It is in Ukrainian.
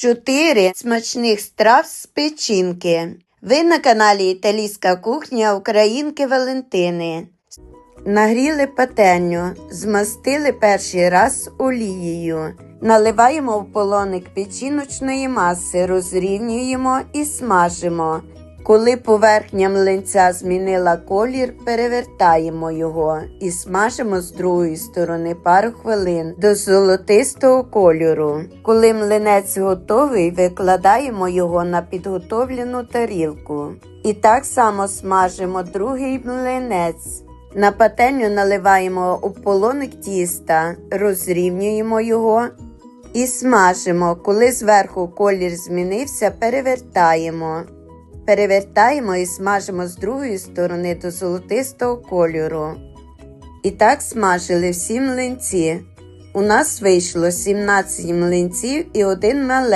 Чотири смачних страв з печінки. Ви на каналі Італійська кухня Українки Валентини. Нагріли пательню, змастили перший раз олією. Наливаємо в полоник печіночної маси, розрівнюємо і смажимо. Коли поверхня млинця змінила колір, перевертаємо його і смажимо з другої сторони пару хвилин до золотистого кольору. Коли млинець готовий, викладаємо його на підготовлену тарілку. І так само смажимо другий млинець. На пательню наливаємо у полоник тіста, розрівнюємо його і смажимо. Коли зверху колір змінився, перевертаємо. Перевертаємо і смажимо з другої сторони до золотистого кольору. І так смажили всі млинці. У нас вийшло 17 млинців і один маленький.